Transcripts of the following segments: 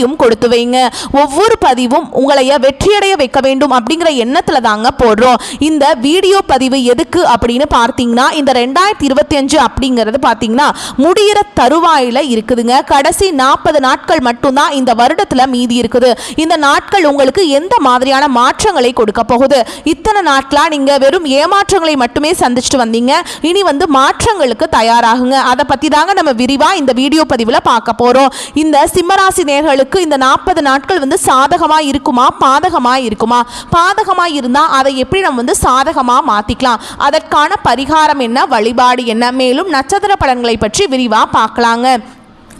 அதையும் கொடுத்து வைங்க. ஒவ்வொரு பதிவும் உங்களைய வெற்றியடைய வைக்க வேண்டும் அப்படிங்கிற எண்ணத்துல தாங்க போடுறோம். இந்த வீடியோ பதிவு எதுக்கு அப்படின்னு பார்த்தீங்கன்னா இந்த ரெண்டாயிரத்தி இருபத்தி அஞ்சு அப்படிங்கிறது பார்த்தீங்கன்னா முடிகிற தருவாயில இருக்குதுங்க. கடைசி நாற்பது நாட்கள் மட்டும்தான் இந்த வருடத்துல மீதி இருக்குது. இந்த நாட்கள் உங்களுக்கு எந்த மாதிரியான மாற்றங்களை கொடுக்க போகுது? இத்தனை நாட்களா நீங்க வெறும் ஏமாற்றங்களை மட்டுமே சந்திச்சுட்டு வந்தீங்க. இனி வந்து மாற்றங்களுக்கு தயாராகுங்க. அதை பத்தி தாங்க நம்ம விரிவா இந்த வீடியோ பதிவுல பார்க்க போறோம். இந்த சிம்மராசி நேர்களுக்கு இந்த நாற்பது நாட்கள் வந்து சாதகமாக இருக்குமா? பாதகமாக இருக்குமா? பாதகமாக இருந்தால் அதை எப்படி நம்ம வந்து சாதகமாக மாற்றிக்கலாம் அதற்கான பரிகாரம் என்ன? வழிபாடு என்ன? மேலும் நட்சத்திர பலன்களை பற்றி விரிவாக பார்க்கலாங்க.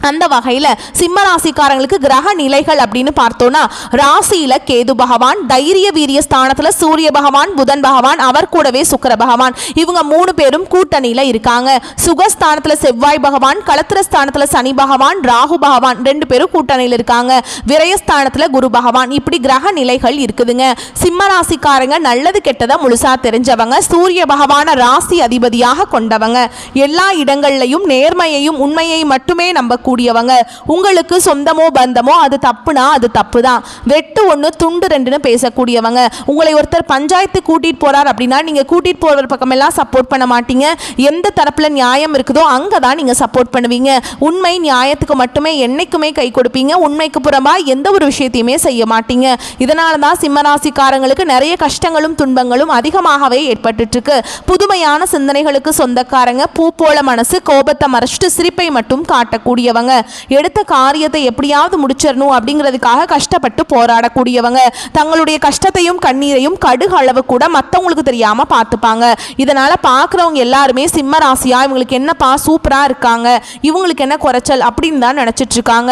அந்த வகையில் சிம்ம ராசிக்காரங்களுக்கு கிரக நிலைகள் அப்படின்னு பார்த்தோன்னா ராசியில் கேது பகவான் தைரிய வீரிய ஸ்தானத்தில் சூரிய பகவான் புதன் பகவான் அவர் கூடவே சுக்கர பகவான். இவங்க மூணு பேரும் கூட்டணியில் இருக்காங்க. சுகஸ்தானத்தில் செவ்வாய் பகவான் களத்திர ஸ்தானத்தில் சனி பகவான் ராகு பகவான் ரெண்டு பேரும் கூட்டணியில் இருக்காங்க. விரயஸ்தானத்தில் குரு பகவான். இப்படி கிரக நிலைகள் இருக்குதுங்க. சிம்ம ராசிக்காரங்க நல்லது கெட்டதை முழுசா தெரிஞ்சவங்க சூரிய பகவான ராசி அதிபதியாக கொண்டவங்க. எல்லா இடங்கள்லையும் நேர்மையையும் உண்மையை மட்டுமே கூடியவங்க. உங்களுக்கு சொந்தமோ பந்தமோ அது தப்புனா அது தப்பு தான் வெட்டு ஒன்று துண்டு ரெண்டுன்னு பேசக்கூடியவங்க. உங்களை ஒருத்தர் பஞ்சாயத்து கூட்டிட்டு போறார் அப்படின்னா நீங்க கூட்டிட்டு போற பக்கமெல்லாம் சப்போர்ட் பண்ண மாட்டீங்க. எந்த தரப்புல நியாயம் இருக்குதோ அங்கே தான் நீங்க சப்போர்ட் பண்ணுவீங்க. உண்மை நியாயத்துக்கு மட்டுமே என்னைக்குமே கை கொடுப்பீங்க. உண்மைக்கு புறம்பா எந்த ஒரு விஷயத்தையுமே செய்ய மாட்டீங்க. இதனால தான் சிம்மராசிக்காரங்களுக்கு நிறைய கஷ்டங்களும் துன்பங்களும் அதிகமாகவே ஏற்பட்டுட்டு இருக்கு புதுமையான சிந்தனைகளுக்கு சொந்தக்காரங்க பூ போல மனசு கோபத்தை மறைச்சிட்டு சிரிப்பை மட்டும் காட்டக்கூடியவங்க. எடுத்த காரியத்தை எப்படியாவது முடிச்சிடணும் அப்படிங்கிறதுக்காக கஷ்டப்பட்டு போராடக்கூடியவங்க. தங்களுடைய கஷ்டத்தையும் கண்ணீரையும் கடுகு அளவு கூட மற்றவங்களுக்கு தெரியாம பார்த்துப்பாங்க. இதனால பார்க்குறவங்க எல்லாருமே சிம்ம ராசியா இவங்களுக்கு என்னப்பா சூப்பரா இருக்காங்க இவங்களுக்கு என்ன குறைச்சல் அப்படின்னு தான் நினைச்சிட்டு இருக்காங்க.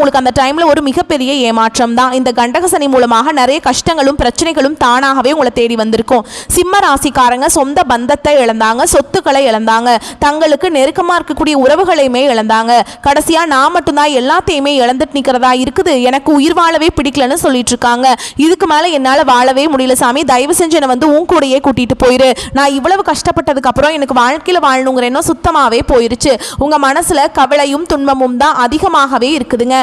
உங்களுக்கு அந்த டைமில் ஒரு மிகப்பெரிய ஏமாற்றம் தான். இந்த கண்டக சனி மூலமாக நிறைய கஷ்டங்களும் பிரச்சனைகளும் தானாகவே உங்களை தேடி வந்திருக்கும். சிம்ம ராசிக்காரங்க சொந்த பந்தத்தை இழந்தாங்க சொத்துக்களை இழந்தாங்க. தங்களுக்கு நெருக்கமாக இருக்கக்கூடிய உறவுகளையுமே இழந்தாங்க. கடைசியாக நான் மட்டும்தான் எல்லாத்தையுமே இழந்துட்டு நிற்கிறதா இருக்குது. எனக்கு உயிர் வாழவே பிடிக்கலன்னு சொல்லிட்டு இருக்காங்க. இதுக்கு மேலே என்னால் வாழவே முடியல சாமி. தயவு செஞ்சு என்னை வந்து உன் கூடயே கூட்டிகிட்டு போயிரு. நான் இவ்வளவு கஷ்டப்பட்டதுக்கு அப்புறம் எனக்கு வாழ்க்கையில் வாழணுங்கிற எண்ணம் சுத்தமாகவே போயிருச்சு. உங்கள் மனசில் கவலையும் துன்பமும் தான் அதிகமாகவே இருக்குதுங்க.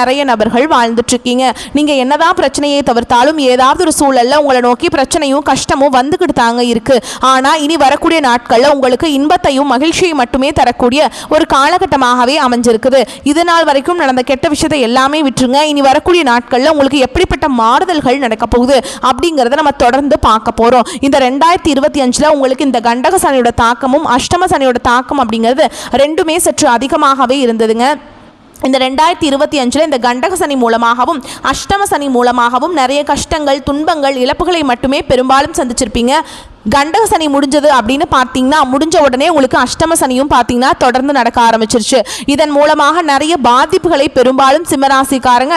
நிறைய நபர்கள் வாழ்ந்துட்டு இருக்கீங்க நீங்க என்னதான் பிரச்சனையை தவிர்த்தாலும் ஏதாவது ஒரு சூழல்ல உங்களை நோக்கி பிரச்சனையும் கஷ்டமும் வந்துக்கிட்டு தாங்க இருக்கு. ஆனா இனி வரக்கூடிய நாட்கள்ல உங்களுக்கு இன்பத்தையும் மகிழ்ச்சியை மட்டுமே தரக்கூடிய ஒரு காலகட்டமாகவே அமைஞ்சிருக்குது. இது நாள் வரைக்கும் நடந்த கெட்ட விஷயத்தை எல்லாமே விட்டுருங்க. இனி வரக்கூடிய நாட்கள்ல உங்களுக்கு எப்படிப்பட்ட மாறுதல்கள் நடக்க போகுது அப்படிங்கிறத நம்ம தொடர்ந்து பார்க்க போறோம். இந்த ரெண்டாயிரத்தி இருபத்தி அஞ்சுல உங்களுக்கு இந்த கண்டக சனியோட தாக்கமும் அஷ்டம சனியோட தாக்கம் அப்படிங்கிறது ரெண்டுமே சற்று அதிகமாகவே இருந்ததுங்க. இந்த ரெண்டாயிரத்தி இருபத்தி அஞ்சில் இந்த கண்டக சனி மூலமாகவும் அஷ்டம சனி மூலமாகவும் நிறைய கஷ்டங்கள் துன்பங்கள் இழப்புகளை மட்டுமே பெரும்பாலும் சந்திச்சிருப்பீங்க. கண்டக சனி முடிஞ்சது அப்படின்னு பார்த்தீங்கன்னா முடிஞ்ச உடனே உங்களுக்கு அஷ்டம சனியும் பார்த்தீங்கன்னா தொடர்ந்து நடக்க ஆரம்பிச்சிருச்சு. இதன் மூலமாக நிறைய பாதிப்புகளை பெரும்பாலும் சிம்மராசிக்காரங்க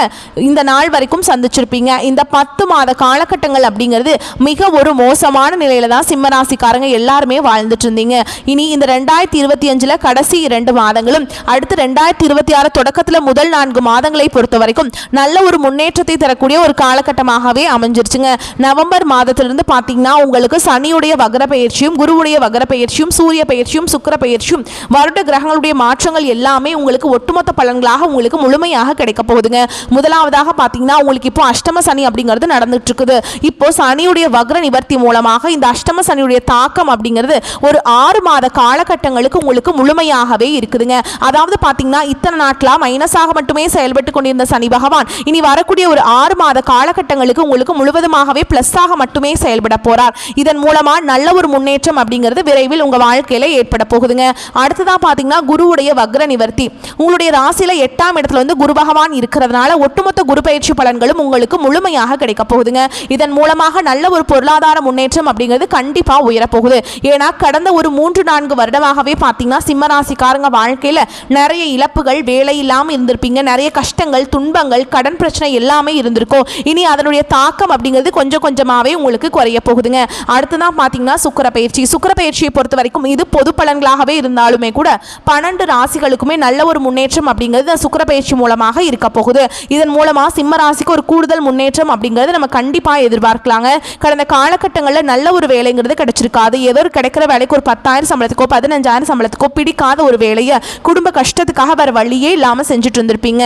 இந்த நாள் வரைக்கும் சந்திச்சிருப்பீங்க. இந்த பத்து மாத காலகட்டங்கள் அப்படிங்கிறது மிக ஒரு மோசமான நிலையில தான் சிம்மராசிக்காரங்க எல்லாருமே வாழ்ந்துட்டு இருந்தீங்க. இனி இந்த ரெண்டாயிரத்தி இருபத்தி அஞ்சில் கடைசி இரண்டு மாதங்களும் அடுத்து ரெண்டாயிரத்தி இருபத்தி ஆறு தொடக்கத்தில் முதல் நான்கு மாதங்களை பொறுத்த வரைக்கும் நல்ல ஒரு முன்னேற்றத்தை தரக்கூடிய ஒரு காலகட்டமாகவே அமைஞ்சிருச்சுங்க. நவம்பர் மாதத்திலிருந்து பார்த்தீங்கன்னா உங்களுக்கு சனி சனியுடைய வகர பயிற்சியும் குருவுடைய வகர பயிற்சியும் சூரிய பயிற்சியும் சுக்கிர பயிற்சியும் வருட கிரகங்களுடைய மாற்றங்கள் எல்லாமே உங்களுக்கு ஒட்டுமொத்த பலன்களாக உங்களுக்கு முழுமையாக கிடைக்க போகுதுங்க. முதலாவதாக பார்த்தீங்கன்னா உங்களுக்கு இப்போ அஷ்டம சனி அப்படிங்கிறது நடந்துட்டு இருக்குது இப்போ சனியுடைய வக்ர நிவர்த்தி மூலமாக இந்த அஷ்டம சனியுடைய தாக்கம் அப்படிங்கிறது ஒரு ஆறு மாத காலகட்டங்களுக்கு உங்களுக்கு முழுமையாகவே இருக்குதுங்க. அதாவது பார்த்தீங்கன்னா இத்தனை நாட்களாக மைனஸாக மட்டுமே செயல்பட்டு கொண்டிருந்த சனி பகவான் இனி வரக்கூடிய ஒரு ஆறு மாத காலகட்டங்களுக்கு உங்களுக்கு முழுவதுமாகவே பிளஸ்ஸாக மட்டுமே செயல்பட போறார். இதன் மூலம் நல்ல ஒரு முன்னேற்றம் அப்படிங்கிறது விரைவில் உங்க வாழ்க்கையில ஏற்பட போகுதுங்க. அடுத்ததா பார்த்தீங்கன்னா குருவுடைய வக்ர நிவர்த்தி. உங்களுடைய ராசியில எட்டாம் இடத்துல வந்து குரு பகவான் இருக்கிறதுனால ஒட்டுமொத்த குரு பயிற்சி பலன்களும் உங்களுக்கு முழுமையாக கிடைக்க போகுதுங்க. இதன் மூலமாக நல்ல ஒரு பொருளாதார முன்னேற்றம் அப்படிங்கிறது கண்டிப்பா உயரப்போகுது. ஏன்னா கடந்த ஒரு மூன்று நான்கு வருடமாகவே பார்த்தீங்கன்னா சிம்மராசிக்காரங்க வாழ்க்கையில நிறைய இழப்புகள் வேலை இல்லாமல் இருந்திருப்பீங்க. நிறைய கஷ்டங்கள் துன்பங்கள் கடன் பிரச்சனை எல்லாமே இருந்திருக்கும். இனி அதனுடைய தாக்கம் அப்படிங்கிறது கொஞ்சம் கொஞ்சமாவே உங்களுக்கு குறைய போகுதுங்க. அடுத்ததான் பார்த்தீங்கன்னா சுக்கர பயிற்சி சுக்கர பயிற்சியை பொறுத்த வரைக்கும் இது பொது பலன்களாகவே இருந்தாலுமே கூட பன்னெண்டு ராசிகளுக்குமே நல்ல ஒரு முன்னேற்றம் அப்படிங்கிறது சுக்கர பயிற்சி மூலமாக இருக்க போகுது. இதன் மூலமாக சிம்ம ராசிக்கு ஒரு கூடுதல் முன்னேற்றம் அப்படிங்கிறது நம்ம கண்டிப்பாக எதிர்பார்க்கலாங்க. கடந்த காலகட்டங்களில் நல்ல ஒரு வேலைங்கிறது கிடைச்சிருக்காது. ஏதோ ஒரு கிடைக்கிற வேலைக்கு ஒரு பத்தாயிரம் சம்பளத்துக்கோ பதினஞ்சாயிரம் சம்பளத்துக்கோ பிடிக்காத ஒரு வேலையை குடும்ப கஷ்டத்துக்காக வர வழியே இல்லாமல் செஞ்சுட்டு இருந்திருப்பீங்க.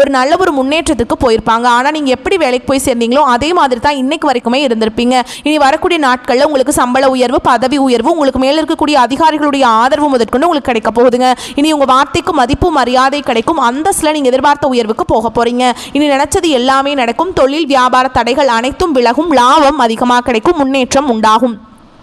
ஒரு நல்ல ஒரு முன்னேற்றத்துக்கு போயிருப்பாங்க. ஆனால் நீங்கள் எப்படி வேலைக்கு போய் சேர்ந்தீங்களோ அதே மாதிரி தான் இன்னைக்கு வரைக்குமே இருந்திருப்பீங்க. இனி வரக்கூடிய நாட்களில் உங்களுக்கு சம்பள உயர்வு பதவி உயர்வு உங்களுக்கு மேலே இருக்கக்கூடிய அதிகாரிகளுடைய ஆதரவு முதற்கொண்டு உங்களுக்கு கிடைக்க போகுதுங்க. இனி உங்கள் வார்த்தைக்கு மதிப்பு மரியாதை கிடைக்கும். அந்தஸ்தில் நீங்கள் எதிர்பார்த்த உயர்வுக்கு போக போகிறீங்க இனி நினச்சது எல்லாமே நடக்கும். தொழில் வியாபார தடைகள் அனைத்தும் விலகும். லாபம் அதிகமாக கிடைக்கும். முன்னேற்றம் உண்டாகும்.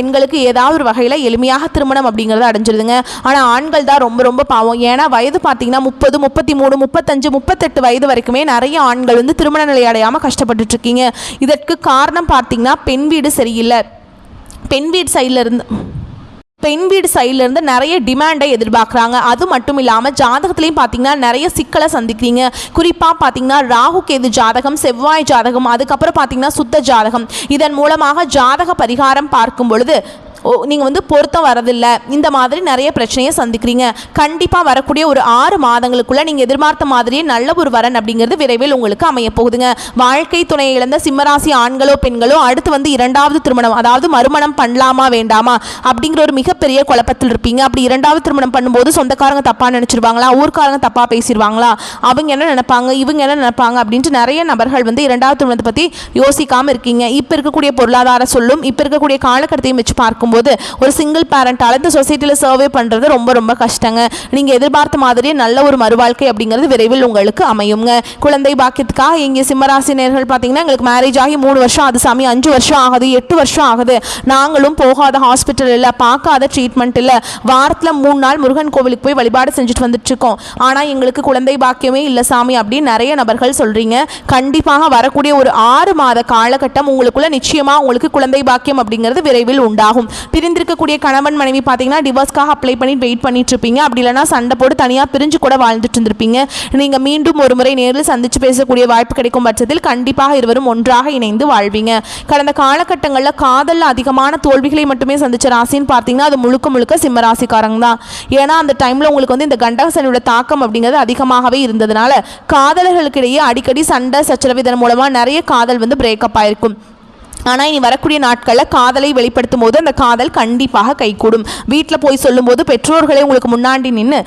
பெண்களுக்கு ஏதாவது ஒரு வகையில் எளிமையாக திருமணம் அப்படிங்கிறது அடைஞ்சிருதுங்க. ஆனால் ஆண்கள் தான் ரொம்ப ரொம்ப பாவம். ஏன்னா வயது பார்த்தீங்கன்னா முப்பது முப்பத்தி மூணு முப்பத்தஞ்சு முப்பத்தெட்டு வயது வரைக்குமே நிறைய ஆண்கள் வந்து திருமண நிலை அடையாமல் கஷ்டப்பட்டுட்டு இருக்கீங்க இதற்கு காரணம் பார்த்தீங்கன்னா பெண் வீடு சரியில்லை. பெண் வீடு சைடில் இருந்து பெண் வீடு சைட்லேருந்து நிறைய டிமாண்டை எதிர்பார்க்குறாங்க. அது மட்டும் இல்லாமல் ஜாதகத்துலேயும் பார்த்தீங்கன்னா நிறைய சிக்கலை சந்திக்கிறீங்க. குறிப்பாக பார்த்தீங்கன்னா ராகு கேது ஜாதகம் செவ்வாய் ஜாதகம் அதுக்கப்புறம் பார்த்தீங்கன்னா சுத்த ஜாதகம். இதன் மூலமாக ஜாதக பரிகாரம் பார்க்கும் பொழுது நீங்கள் வந்து பொருத்தம் வரதில்லை. இந்த மாதிரி நிறைய பிரச்சனையை சந்திக்கிறீங்க. கண்டிப்பாக வரக்கூடிய ஒரு ஆறு மாதங்களுக்குள்ளே நீங்கள் எதிர்பார்த்த மாதிரியே நல்ல ஒரு வரன் அப்படிங்கிறது விரைவில் உங்களுக்கு அமைய போகுதுங்க. வாழ்க்கை துணையை இழந்த சிம்மராசி ஆண்களோ பெண்களோ அடுத்து வந்து இரண்டாவது திருமணம் அதாவது மறுமணம் பண்ணலாமா வேண்டாமா அப்படிங்கிற ஒரு மிகப்பெரிய குழப்பத்தில் இருப்பீங்க. அப்படி இரண்டாவது திருமணம் பண்ணும்போது சொந்தக்காரங்க தப்பாக நினச்சிருவாங்களா? ஊர்க்காரங்க தப்பாக பேசிடுவாங்களா அவங்க என்ன நினைப்பாங்க? இவங்க என்ன நினைப்பாங்க? அப்படின்ட்டு நிறைய நபர்கள் வந்து இரண்டாவது திருமணத்தை பற்றி யோசிக்காமல் இருக்கீங்க. இப்போ இருக்கக்கூடிய பொருளாதார சொல்லும் இப்போ இருக்கக்கூடிய காலகட்டத்தையும் வச்சு பார்க்கும் பார்க்கும்போது ஒரு சிங்கிள் பேரண்டால் இந்த சொசைட்டியில் சர்வே பண்ணுறது ரொம்ப ரொம்ப கஷ்டங்க. நீங்கள் எதிர்பார்த்த மாதிரியே நல்ல ஒரு மறுவாழ்க்கை அப்படிங்கிறது விரைவில் உங்களுக்கு அமையுங்க. குழந்தை பாக்கியத்துக்காக இங்கே சிம்மராசினியர்கள் பார்த்தீங்கன்னா எங்களுக்கு மேரேஜ் ஆகி மூணு வருஷம் அது சாமி. அஞ்சு வருஷம் ஆகுது எட்டு வருஷம் ஆகுது. நாங்களும் போகாத ஹாஸ்பிட்டல் இல்லை பார்க்காத ட்ரீட்மெண்ட் இல்லை. வாரத்தில் மூணு நாள் முருகன் கோவிலுக்கு போய் வழிபாடு செஞ்சுட்டு வந்துட்டு இருக்கோம் ஆனால் எங்களுக்கு குழந்தை பாக்கியமே இல்லை சாமி அப்படின்னு நிறைய நபர்கள் சொல்கிறீங்க கண்டிப்பாக வரக்கூடிய ஒரு ஆறு மாத காலகட்டம் உங்களுக்குள்ள நிச்சயமாக உங்களுக்கு குழந்தை பாக்கியம் அப்படிங்கிறது விரைவில் உண்டாகும். பிரிந்திருக்கக்கூடிய கணவன் மனைவி பார்த்தீங்கன்னா டிவோர்ஸ்க்காக அப்ளை பண்ணி வெயிட் பண்ணிட்டு இருப்பீங்க அப்படி இல்லைன்னா சண்டை போட்டு தனியாக பிரிஞ்சு கூட வாழ்ந்துட்டு இருந்திருப்பீங்க நீங்கள் மீண்டும் ஒரு முறை நேரில் சந்திச்சு பேசக்கூடிய வாய்ப்பு கிடைக்கும் பட்சத்தில் கண்டிப்பாக இருவரும் ஒன்றாக இணைந்து வாழ்வீங்க. கடந்த காலகட்டங்களில் காதலில் அதிகமான தோல்விகளை மட்டுமே சந்திச்ச ராசின்னு பார்த்தீங்கன்னா அது முழுக்க முழுக்க சிம்ம ராசிக்காரங்க தான். ஏன்னா அந்த டைமில் உங்களுக்கு வந்து இந்த கண்டகசனியோட தாக்கம் அப்படிங்கிறது அதிகமாகவே இருந்ததுனால காதலர்களுக்கிடையே அடிக்கடி சண்டை சச்சரவு இதன் மூலமாக நிறைய காதல் வந்து பிரேக்கப் ஆயிருக்கும். ஆனால் இனி வரக்கூடிய நாட்களில் காதலை வெளிப்படுத்தும் போது அந்த காதல் கண்டிப்பாக கைகூடும். வீட்டில் போய் சொல்லும்போது பெற்றோர்களே உங்களுக்கு முன்னாடி நின்று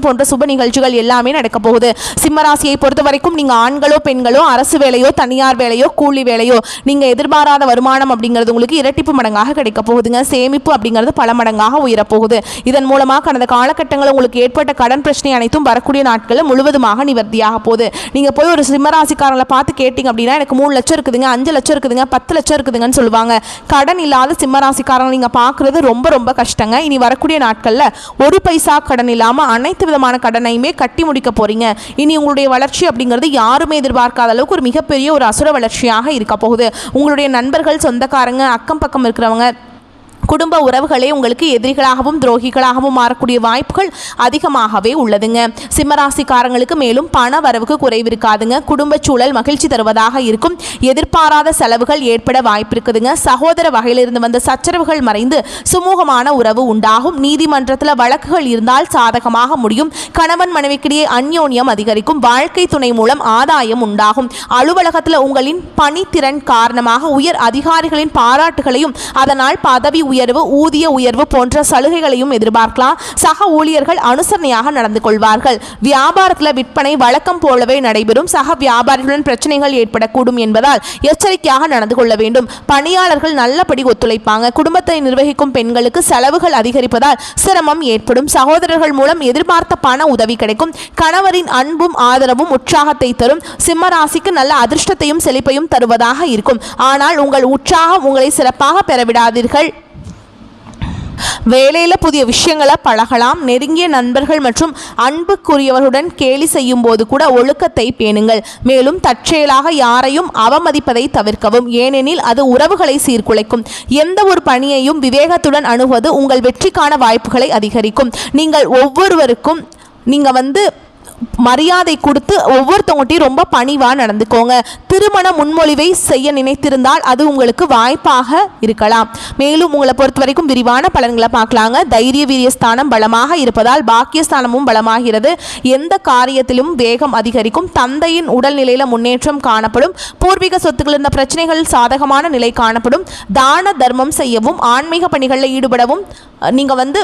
போன்ற சுப நிகழ்ச்சிகள் எல்லாமே நடக்க போகுது. சிம்மராசியை பொறுத்த வரைக்கும் நீங்கள் ஆண்களோ பெண்களோ அரசு வேலையோ தனியார் வேலையோ கூலி வேலையோ நீங்கள் எதிர்பாராத வருமானம் அப்படிங்கிறது உங்களுக்கு இரட்டிப்பு மடங்காக கிடைக்க போகுதுங்க. சேமிப்பு அப்படிங்கிறது பல மடங்காக உயரப்போகுது. இதன் மூலமாக கடந்த காலகட்டங்களில் உங்களுக்கு ஏற்பட்ட கடன் பிரச்சனை அனைத்தும் வரக்கூடிய நாட்களில் முழுவதுமாக நிவர்த்தியாக போகுது. நீங்கள் போய் ஒரு சிம்மராசிக்காரங்களை பார்த்து கேட்டிங்க அப்படின்னா எனக்கு மூணு லட்சம் இருக்குதுங்க அஞ்சு லட்சம் இருக்குதுங்க பத்து லட்சம் இருக்குதுங்கன்னு சொல்லுவாங்க. கடன் இல்லாத சிம்மராசிக்காரங்களை நீங்கள் பார்க்குறது ரொம்ப ரொம்ப கஷ்டங்க. இனி வரக்கூடிய நாட்களில் ஒரு பைசா கடன் இல்லாமல் அனைத்து விதமான கடனையுமே கட்டி முடிக்க போறீங்க. இனி உங்களுடைய வளர்ச்சி அப்படிங்கிறது யாருமே எதிர்பார்க்காத அளவுக்கு ஒரு மிகப்பெரிய ஒரு அசுர வளர்ச்சியாக இருக்க போகுது. உங்களுடைய நண்பர்கள் சொந்தக்காரங்க அக்கம் பக்கம் இருக்கிறவங்க குடும்ப உறவுகளே உங்களுக்கு எதிரிகளாகவும் துரோகிகளாகவும் மாறக்கூடிய வாய்ப்புகள் அதிகமாகவே உள்ளதுங்க. சிம்மராசிக்காரங்களுக்கு மேலும் பண வரவுக்கு குறைவு இருக்காதுங்க. குடும்ப சூழல் மகிழ்ச்சி தருவதாக இருக்கும். எதிர்பாராத செலவுகள் ஏற்பட வாய்ப்பு இருக்குதுங்க. சகோதர வகையிலிருந்து வந்த சச்சரவுகள் மறைந்து சுமூகமான உறவு உண்டாகும். நீதிமன்றத்தில் வழக்குகள் இருந்தால் சாதகமாக முடியும். கணவன் மனைவிக்கிடையே அந்யோன்யம் அதிகரிக்கும். வாழ்க்கை துணை மூலம் ஆதாயம் உண்டாகும். அலுவலகத்தில் உங்களின் பணித்திறன் காரணமாக உயர் அதிகாரிகளின் பாராட்டுகளையும் அதனால் பதவி உயர்வு ஊதிய உயர்வு போன்ற சலுகைகளையும் எதிர்பார்க்கலாம். சக ஊழியர்கள் அனுசரணையாக நடந்து கொள்வார்கள். வியாபாரத்தில் விற்பனை வழக்கம் போலவே நடைபெறும். சக வியாபாரிகளுடன் பிரச்சனைகள் ஏற்படக்கூடும் என்பதால் எச்சரிக்கையாக நடந்து கொள்ள வேண்டும். பணியாளர்கள் நல்லபடி ஒத்துழைப்பாங்க. குடும்பத்தை நிர்வகிக்கும் பெண்களுக்கு செலவுகள் அதிகரிப்பதால் சிரமம் ஏற்படும். சகோதரர்கள் மூலம் எதிர்பார்த்த பண உதவி கிடைக்கும். கணவரின் அன்பும் ஆதரவும் உற்சாகத்தை தரும். சிம்மராசிக்கு நல்ல அதிர்ஷ்டத்தையும் செழிப்பையும் தருவதாக இருக்கும். ஆனால் உங்கள் உற்சாகம் உங்களை சிறப்பாக பெறவிடாதீர்கள் வேலையில் புதிய விஷயங்களை பழகலாம் நெருங்கிய நண்பர்கள் மற்றும் அன்புக்குரியவர்களுடன் கேலி செய்யும் போது கூட ஒழுக்கத்தை பேணுங்கள். மேலும் தற்செயலாக யாரையும் அவமதிப்பதை தவிர்க்கவும். ஏனெனில் அது உறவுகளை சீர்குலைக்கும். எந்த ஒரு பணியையும் விவேகத்துடன் அணுகுவது உங்கள் வெற்றிக்கான வாய்ப்புகளை அதிகரிக்கும். நீங்கள் ஒவ்வொருவருக்கும் நீங்கள் வந்து மரியாதை கொடுத்து ஒவ்வொருத்தவங்ககிட்டையும் ரொம்ப பணிவாக நடந்துக்கோங்க. திருமண முன்மொழிவை செய்ய நினைத்திருந்தால் அது உங்களுக்கு வாய்ப்பாக இருக்கலாம். மேலும் உங்களை பொறுத்த வரைக்கும் விரிவான பலன்களை பார்க்கலாங்க. தைரிய வீரியஸ்தானம் பலமாக இருப்பதால் பாக்கியஸ்தானமும் பலமாகிறது. எந்த காரியத்திலும் வேகம் அதிகரிக்கும். தந்தையின் உடல்நிலையில் முன்னேற்றம் காணப்படும். பூர்வீக சொத்துக்கள் இருந்த பிரச்சனைகள் சாதகமான நிலை காணப்படும். தான தர்மம் செய்யவும் ஆன்மீக பணிகளில் ஈடுபடவும் நீங்கள் வந்து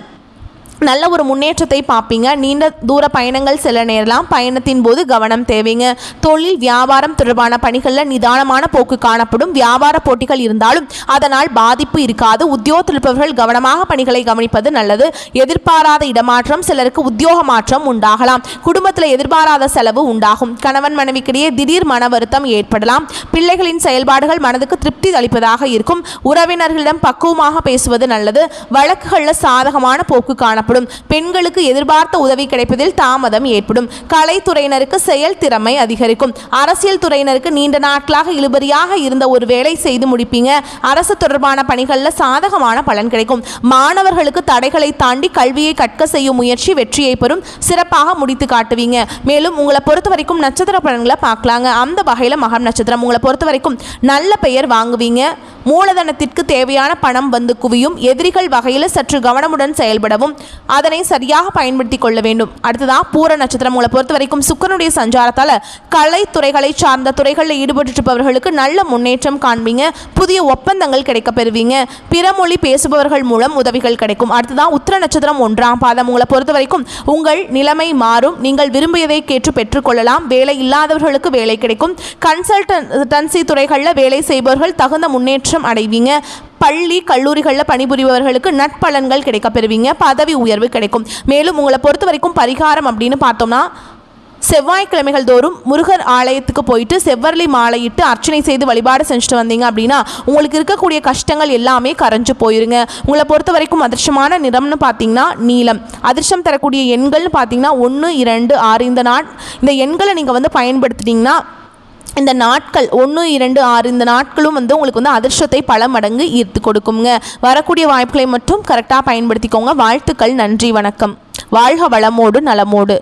நல்ல ஒரு முன்னேற்றத்தை பார்ப்பீங்க. நீண்ட தூர பயணங்கள் செல்ல நேரலாம் பயணத்தின் போது கவனம் தேவைங்க. தொழில் வியாபாரம் தொடர்பான பணிகளில் நிதானமான போக்கு காணப்படும். வியாபார போட்டிகள் இருந்தாலும் அதனால் பாதிப்பு இருக்காது. உத்தியோகத்திருப்பவர்கள் கவனமாக பணிகளை கவனிப்பது நல்லது. எதிர்பாராத இடமாற்றம் சிலருக்கு உத்தியோக மாற்றம் உண்டாகலாம். குடும்பத்தில் எதிர்பாராத செலவு உண்டாகும். கணவன் மனைவிக்கிடையே திடீர் மன வருத்தம் ஏற்படலாம். பிள்ளைகளின் செயல்பாடுகள் மனதுக்கு திருப்தி அளிப்பதாக இருக்கும். உறவினர்களிடம் பக்குவமாக பேசுவது நல்லது. வழக்குகளில் சாதகமான போக்கு காணப்படும். காணப்படும். பெண்களுக்கு எதிர்பார்த்த உதவி கிடைப்பதில் தாமதம் ஏற்படும். கலைத்துறையினருக்கு செயல் திறமை அதிகரிக்கும். அரசியல் துறையினருக்கு நீண்ட நாட்களாக இழுபறியாக இருந்த ஒரு வேலை செய்து முடிப்பீங்க. அரசு தொடர்பான பணிகளில் சாதகமான பலன் கிடைக்கும். மாணவர்களுக்கு தடைகளை தாண்டி கல்வியை கற்க செய்யும் முயற்சி வெற்றியை பெறும் சிறப்பாக முடித்து காட்டுவீங்க. மேலும் உங்களை பொறுத்த வரைக்கும் நட்சத்திர பலன்களை பார்க்கலாங்க. அந்த வகையில் மகம் நட்சத்திரம் உங்களை பொறுத்த வரைக்கும் நல்ல பெயர் வாங்குவீங்க. மூலதனத்திற்கு தேவையான பணம் வந்து குவியும். எதிரிகள் வகையில் சற்று கவனமுடன் செயல்படவும். அதனை சரியாக பயன்படுத்தி கொள்ள வேண்டும். அடுத்ததாக பூர நட்சத்திரம். உங்களை பொறுத்த வரைக்கும் சுக்கரனுடைய சஞ்சாரத்தால் கலைத்துறைகளை சார்ந்த துறைகளில் ஈடுபட்டிருப்பவர்களுக்கு நல்ல முன்னேற்றம் காண்பீங்க. புதிய ஒப்பந்தங்கள் கிடைக்க பெறுவீங்க. பிற மொழி பேசுபவர்கள் மூலம் உதவிகள் கிடைக்கும். அடுத்ததான் உத்திர நட்சத்திரம் ஒன்றாம் பாதம். உங்களை பொறுத்த வரைக்கும் உங்கள் நிலைமை மாறும். நீங்கள் விரும்பியதை கேட்டு பெற்றுக்கொள்ளலாம் வேலை இல்லாதவர்களுக்கு வேலை கிடைக்கும். கன்சல்டன்சி துறைகளில் வேலை செய்பவர்கள் தகுந்த முன்னேற்றம் அடைவீங்க. பள்ளி கல்லூரிகளில் பணிபுரிபவர்களுக்கு நட்பலன்கள் கிடைக்க பெறுவீங்க. பதவி உயர்வு கிடைக்கும். மேலும் உங்களை பொறுத்த வரைக்கும் பரிகாரம் அப்படின்னு பார்த்தோம்னா செவ்வாய்க்கிழமைகள் தோறும் முருகர் ஆலயத்துக்கு போயிட்டு செவ்வரளி மாலையிட்டு அர்ச்சனை செய்து வழிபாடு செஞ்சுட்டு வந்தீங்க அப்படின்னா உங்களுக்கு இருக்கக்கூடிய கஷ்டங்கள் எல்லாமே கரைஞ்சு போயிருங்க. உங்களை பொறுத்த வரைக்கும் அதிர்ஷ்டமான நிறம்னு பார்த்தீங்கன்னா நீலம். அதிர்ஷ்டம் தரக்கூடிய எண்கள்னு பார்த்தீங்கன்னா ஒன்று இரண்டு ஆறு இந்த நாட் இந்த எண்களை நீங்கள் வந்து பயன்படுத்தினீங்கன்னா இந்த நாட்கள் ஒன்று இரண்டு ஆறு இந்த நாட்களும் வந்து உங்களுக்கு வந்து அதிர்ஷ்டத்தை பல மடங்கு ஈர்த்து கொடுக்குங்க. வரக்கூடிய வாய்ப்புகளை மட்டும் கரெக்டாக பயன்படுத்திக்கோங்க. வாழ்த்துக்கள் நன்றி வணக்கம். வாழ்க வளமோடு நலமோடு.